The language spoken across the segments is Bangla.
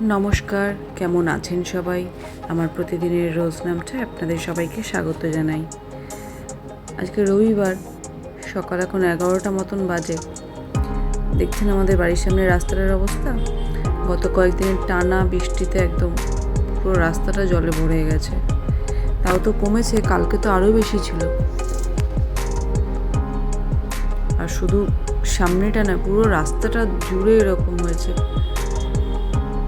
নমস্কার, কেমন আছেন সবাই? আমার প্রতিদিনের রোজ নামটা আপনাদের সবাইকে স্বাগত জানাই। আজকে রবিবার, সকাল এখন এগারোটা মতন বাজে। দেখছেন আমাদের বাড়ির সামনে রাস্তাটার অবস্থা? গত কয়েকদিনের টানা বৃষ্টিতে একদম পুরো রাস্তাটা জলে ভরে গেছে। তাও তো কমেছে, কালকে তো আরও বেশি ছিল। আর শুধু সামনেটা না, পুরো রাস্তাটা জুড়ে এরকম হয়েছে।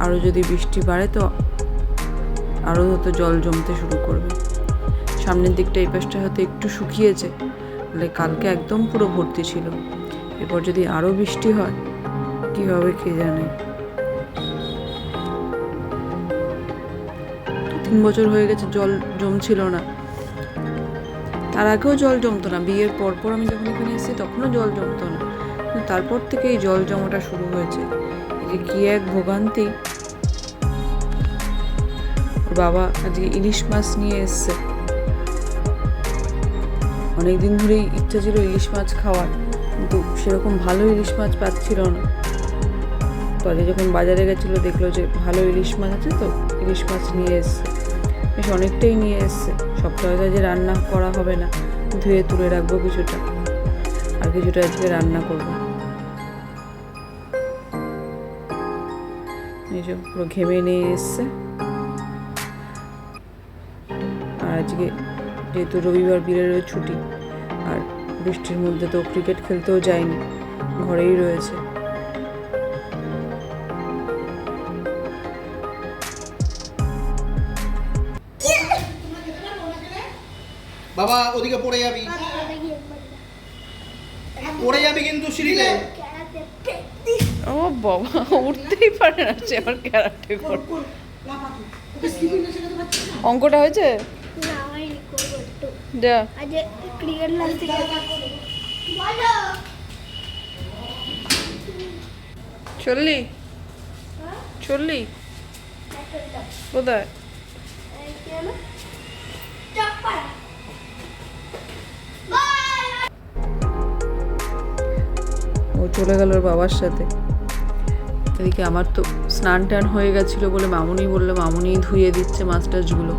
আরও যদি বৃষ্টি বাড়ে তো আরও হয়তো জল জমতে শুরু করবে। সামনের দিকটা এই পাশটা হয়তো একটু শুকিয়েছে, তাহলে কালকে একদম পুরো ভর্তি ছিল। এরপর যদি আরও বৃষ্টি হয়, কী হবে কে জানে? তিন বছর হয়ে গেছে জল জমছিল না। তার আগেও জল জমতো না, বিয়ের পরপর আমি যখন এখানে এসেছি তখনও জল জমতো না। তারপর থেকে এই জল জমাটা শুরু হয়েছে। যে কি এক ভোগান্তি বাবা আজকে ইলিশ মাছ নিয়ে এসছে। অনেকদিন ধরেই ইচ্ছা ছিল ইলিশ মাছ খাওয়ার, কিন্তু সেরকম ভালো ইলিশ মাছ পাচ্ছিল না। তো আজকে যখন বাজারে গেছিল, দেখল যে ভালো ইলিশ মাছ আছে তো, ইলিশ মাছ নিয়ে এসছে। বেশ অনেকটাই নিয়ে এসছে। সপ্তাহে যে রান্না করা হবে না, ধুয়ে তুলে রাখব কিছুটা। আর কিছুটা আজকে রান্না করব। এই পুরো ঘেমে নিয়ে এসছে। আজকে যেহেতু রবিবার বীরেরও ছুটি আর বৃষ্টির মধ্যে তো ক্রিকেট খেলতেও যায়নি ঘরেই রয়েছে। বাবা ওদিকে পড়ে যাবি। পড়ে যাবি কিন্তু সিঁড়িতে। ও বাবা উঠতেই পারে না সে আবার ক্যারাটে অঙ্কটা হয়েছে? যা ক্রিকেট লাগতে চললি? চললি? কোথায়? ও চলে গেল ওর বাবার সাথে। এদিকে আমার তো স্নান টান হয়ে গেছিল বলে মামুনি বলল মামুনি ধুয়ে দিচ্ছে মাছ টাছগুলো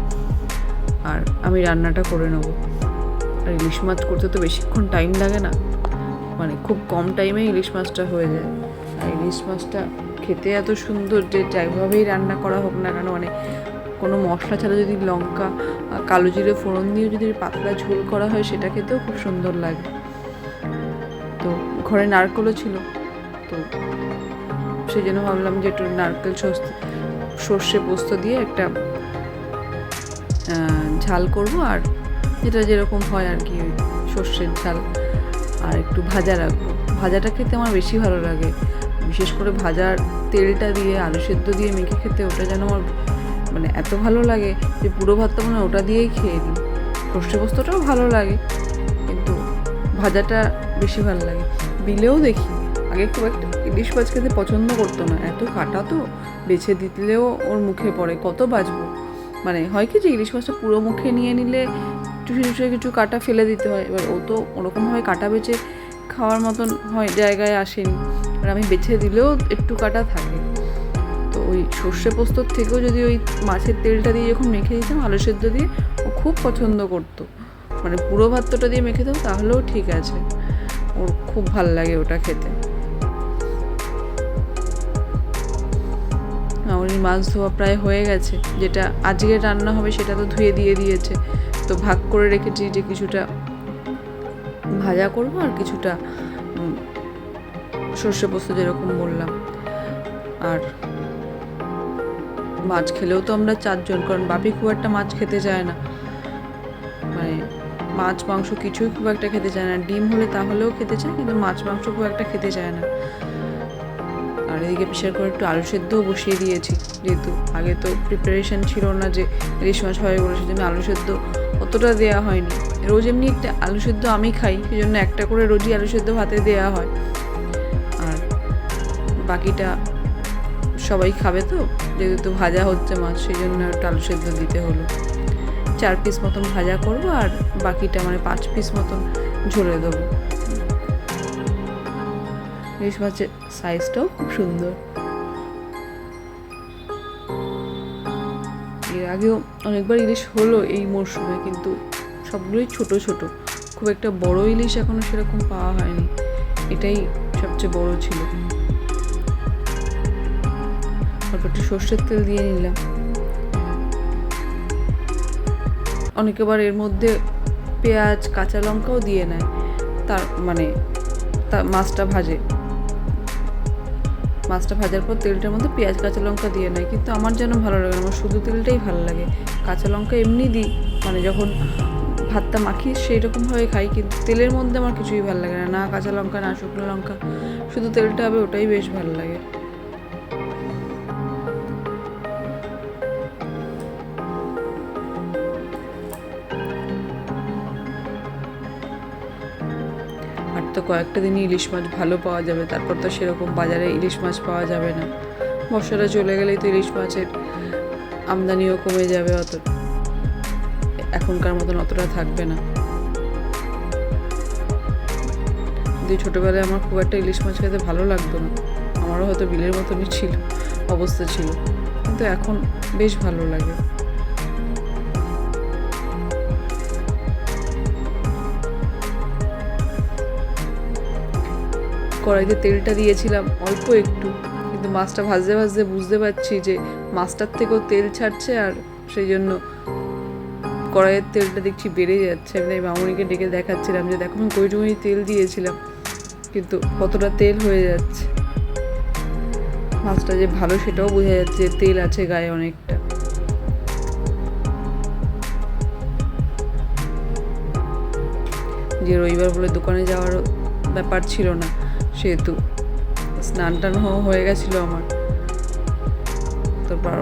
আর আমি রান্নাটা করে নেব। আর ইলিশ মাছ করতে তো বেশিক্ষণ টাইম লাগে না। মানে খুব কম টাইমে ইলিশ মাছটা হয়ে যায়। আর ইলিশ মাছটা খেতে এত সুন্দর যে যাইভাবেই রান্না করা হোক না কেন মানে কোনো মশলা ছাড়া যদি লঙ্কা কালো জিরে ফোড়ন দিয়ে যদি পাতলা ঝোল করা হয়, সেটা খেতেও খুব সুন্দর লাগে। তো ঘরে নারকেলও ছিল। তো সেই জন্য ভাবলাম যে একটু নারকেল সর্ষে পোস্ত দিয়ে একটা ঝাল করব আর যেটা যেরকম হয় আর কি, সর্ষের ঝাল আর একটু ভাজা রাখব। ভাজাটা খেতে আমার বেশি ভালো লাগে। বিশেষ করে ভাজার তেলটা দিয়ে, আলু সেদ্ধ দিয়ে মেখে খেতে ওটা যেন আমার মানে এত ভালো লাগে যে পুরো ভাতটা মানে ওটা দিয়েই খেয়ে নিই। সর্ষে পোস্তটাও ভালো লাগে, কিন্তু ভাজাটা বেশি ভালো লাগে। বিলেও দেখি। আগে খুব একটা ইলিশ মাছ খেতে পছন্দ করতো না। এত কাটা তো, বেছে দিলেও ওর মুখে পড়ে। কত বাজবো? মানে হয় কি যে ইলিশ মাছটা পুরো মুখে নিয়ে নিলে চুষে চুষে কিছু কাটা ফেলে দিতে হয়। এবার ও তো ওরকমভাবে কাটা বেছে খাওয়ার মতন হয়, জায়গায় আসেনি। আর আমি বেছে দিলেও একটু কাটা থাকে তো ওই সর্ষে পোস্তর থেকেও যদি ওই মাছের তেলটা দিয়ে যখন মেখে দিতাম, আলু সেদ্ধ দিয়ে, ও খুব পছন্দ করতো। মানে পুরো ভাতটা দিয়ে মেখে দাও, তাহলেও ঠিক আছে। ওর খুব ভালো লাগে ওটা খেতে। মাছ ধোয়া প্রায় হয়ে গেছে। যেটা আজকে রান্না হবে সেটা তো ধুয়ে দিয়ে দিয়েছে। তো ভাগ করে রেখেছি যে কিছুটা ভাজা করব আর কিছুটা সর্ষে পোস্ত যেরকম বললাম। আর মাছ খেলেও তো আমরা চারজন, কারণ বাপি খুব একটা মাছ খেতে চায় না। মানে মাছ, মাংস কিছুই খুব একটা খেতে চায় না। ডিম হলে তাহলেও খেতে চায়, কিন্তু মাছ, মাংস খুব একটা খেতে চায় না। এদিকে প্রেশার করে একটু আলু সেদ্ধও বসিয়ে দিয়েছি। যেহেতু আগে তো প্রিপারেশন ছিল না যে ইলিশ মাছ হবে বলে সেজন্য আলু সেদ্ধ অতটা দেওয়া হয়নি। রোজ এমনি একটা আলু সেদ্ধ আমি খাই সেই জন্য একটা করে রোজই আলু সেদ্ধ ভাতে দেওয়া হয়। আর বাকিটা সবাই খাবে তো, যেহেতু ভাজা হচ্ছে মাছ সেই জন্য একটু আলু সেদ্ধ দিতে হলো। চার পিস মতন ভাজা করব আর বাকিটা মানে পাঁচ পিস মতন ঝোলে দেবো। ইলিশ মাছের সাইজটাও খুব সুন্দর। এর আগেও অনেকবার ইলিশ হলো এই মরশুমে, কিন্তু সবগুলোই ছোট ছোট। খুব একটা বড় ইলিশ এখনও সেরকম পাওয়া হয়নি। এটাই সবচেয়ে বড় ছিল। অল্প একটু সর্ষের তেল দিয়ে নিলাম। অনেকে আবার এর মধ্যে পেঁয়াজ, কাঁচা লঙ্কাও দিয়ে নেয়। তার মানে মাছটা ভাজে। মাছটা ভাজার পর তেলটার মধ্যে পেঁয়াজ, কাঁচা লঙ্কা দিয়ে নেয়। কিন্তু আমার যেন ভালো লাগে আমার শুধু তেলটাই ভালো লাগে। কাঁচা লঙ্কা এমনি দিই মানে যখন ভাতটা মাখি সেই রকমভাবে খাই, কিন্তু তেলের মধ্যে আমার কিছুই ভালো লাগে না। না কাঁচা লঙ্কা, না শুকনো লঙ্কা, শুধু তেলটা হবে, ওটাই বেশ ভালো লাগে। কয়েকটা দিনই ইলিশ মাছ ভালো পাওয়া যাবে, তারপর তো সেরকম বাজারে ইলিশ মাছ পাওয়া যাবে না। বর্ষাটা চলে গেলেই তো ইলিশ মাছের আমদানিও কমে যাবে অত, এখনকার মতন অতটা থাকবে না। যদি ছোটোবেলায় আমার খুব একটা ইলিশ মাছ খেতে ভালো লাগতো না, আমারও হয়তো বিলের মতনই ছিল, অবস্থা ছিল। কিন্তু এখন বেশ ভালো লাগে। কড়াইতে তেলটা দিয়েছিলাম, অল্প একটু। কিন্তু মাছটা ভাজতে ভাজতে বুঝতে পারছি যে মাছটার থেকেও তেল ছাড়ছে আর সেই জন্য কড়াইয়ের তেলটা দেখছি বেড়ে যাচ্ছে। আমি তাই মামুনিকে ডেকে দেখাচ্ছিলাম যে দেখো আমি কইটুকুনি তেল দিয়েছিলাম, কিন্তু কতটা তেল হয়ে যাচ্ছে। মাছটা যে ভালো সেটাও বোঝা যাচ্ছে তেল আছে গায়ে অনেকটা। যে রবিবার বলে দোকানে যাওয়ার ব্যাপার ছিল না। সেহেতু স্নান টান হয়ে গেছিল আমার। তারপর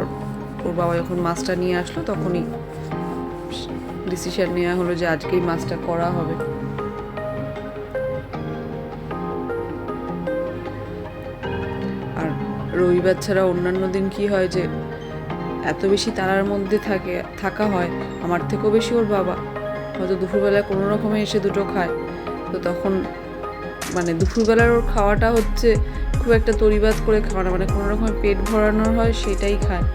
ওর বাবা যখন মাছটা নিয়ে আসলো তখনই ডিসিশন নেওয়া হলো যে আজকেই মাছটা করা হবে। আর রবিবার ছাড়া অন্যান্য দিন কি হয় যে এত বেশি তারার মধ্যে থাকে, থাকা হয়, আমার থেকেও বেশি ওর বাবা। হয়তো দুপুরবেলায় কোনো রকমে এসে দুটো খায়। তো তখন মানে দুপুরবেলার ওর খাওয়াটা হচ্ছে খুব একটা তরিবাদ করে খাওয়া না। মানে কোনো রকম পেট ভরানোর হয় সেটাই খায়।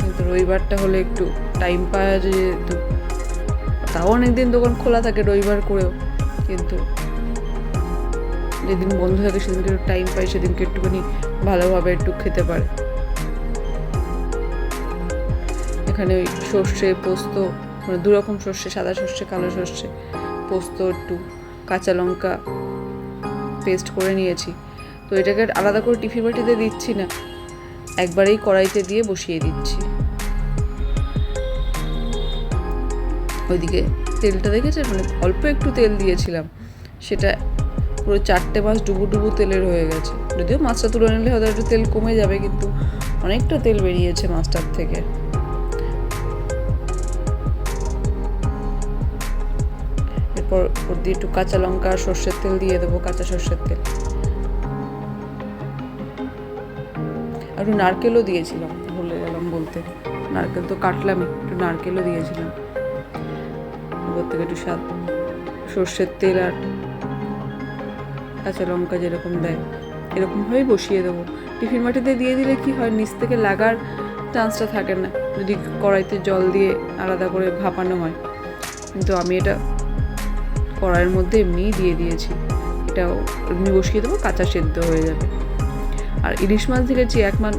কিন্তু রবিবারটা হলে একটু টাইম পাওয়া যায় তাও অনেকদিন দোকান খোলা থাকে রবিবার করেও। কিন্তু যেদিন বন্ধ থাকে সেদিনকে একটু টাইম পাই সেদিনকে একটুখানি ভালোভাবে একটু খেতে পারে। এখানে ওই সর্ষে পোস্ত মানে দু রকম সর্ষে, সাদা সর্ষে, কালো সর্ষে, পোস্ত একটু কাঁচা লঙ্কা পেস্ট করে নিয়েছি। তো এটাকে আলাদা করে টিফিন বাটিতে দিচ্ছি না, একবারেই কড়াইতে দিয়ে বসিয়ে দিচ্ছি। ওইদিকে তেলটা দেখেছে মানে অল্প একটু তেল দিয়েছিলাম, সেটা পুরো চারটে মাছ ডুবু ডুবু তেলের হয়ে গেছে। যদিও মাছটা তুলে নিলে হয়তো একটু তেল কমে যাবে, কিন্তু অনেকটা তেল বেরিয়েছে মাছটার থেকে। এরপর ওর দিয়ে একটু কাঁচা লঙ্কা সর্ষের তেল দিয়ে দেবো, কাঁচা সর্ষের তেল। আর নারকেলও দিয়েছিলাম, ভুলে গেলাম বলতে। নারকেল তো কাটলামই একটু নারকেলও দিয়েছিলাম। ওপর থেকে একটু স্বাদ, সর্ষের তেল আর কাঁচা লঙ্কা যেরকম দেয় এরকমভাবেই বসিয়ে দেবো। টিফিন মাটিতে দিয়ে দিলে কি হয়, নিচ থেকে লাগার চান্সটা থাকে না। যদি কড়াইতে জল দিয়ে আলাদা করে ভাপানো হয়। কিন্তু আমি এটা কড়াইয়ের মধ্যে এমনিই দিয়ে দিয়েছি। এটাও এমনি বসিয়ে দেবো, কাঁচা সেদ্ধ হয়ে যাবে। আর ইলিশ মাছ দেখেছি এক মান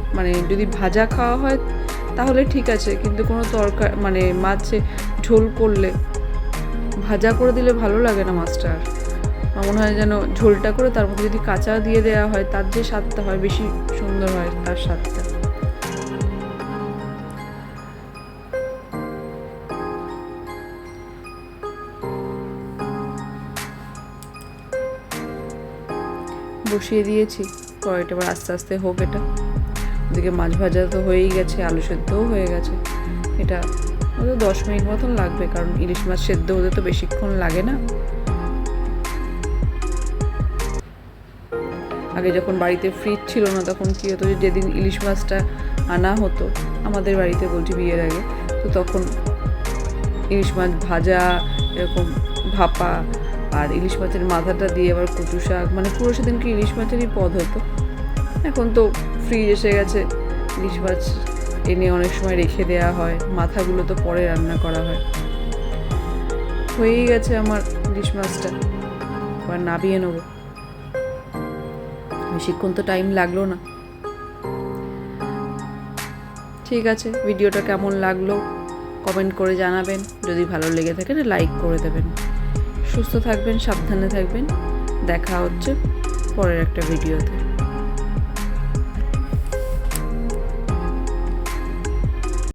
যদি ভাজা খাওয়া হয়, তাহলে ঠিক আছে, কিন্তু কোনো তরকার মানে মাছে ঝোল করলে, ভাজা করে দিলে ভালো লাগে না মাছটা আর। আমার মনে হয় যেন ঝোলটা করে তার মধ্যে যদি কাঁচা দিয়ে দেওয়া হয়, তার যে স্বাদটা হয়, বেশি সুন্দর হয় তার স্বাদটা। বসিয়ে দিয়েছি। কড়াইটা এবার আস্তে আস্তে হোক এটা। ওদিকে মাছ ভাজা তো হয়েই গেছে, আলু সেদ্ধও হয়ে গেছে। এটা হয়তো দশ মিনিট মতন লাগবে, কারণ ইলিশ মাছ সেদ্ধ হতে তো বেশিক্ষণ লাগে না। আগে যখন বাড়িতে ফ্রিজ ছিল না, তখন কী হতো যে যেদিন ইলিশ মাছটা আনা হতো, আমাদের বাড়িতে বলছি বিয়ের আগে, তো তখন ইলিশ মাছ ভাজা, এরকম ভাপা আর ইলিশ মাছের মাথাটা দিয়ে আবার কচু শাক মানে পুরো সেদিন কি ইলিশ মাছেরই পদ হতো? এখন তো ফ্রিজ এসে গেছে, ইলিশ মাছ এনে অনেক সময় রেখে দেওয়া হয়, মাথাগুলো তো পরে রান্না করা হয়। হয়েই গেছে আমার ইলিশ মাছটা, এবার নাবিয়ে নেব। বেশিক্ষণ তো টাইম লাগল না। ঠিক আছে, ভিডিওটা কেমন লাগল? কমেন্ট করে জানাবেন, যদি ভালো লেগে থাকে লাইক করে দেবেন। সুস্থ থাকবেন সাবধানে থাকবেন। দেখা হচ্ছে পরের একটা ভিডিওতে।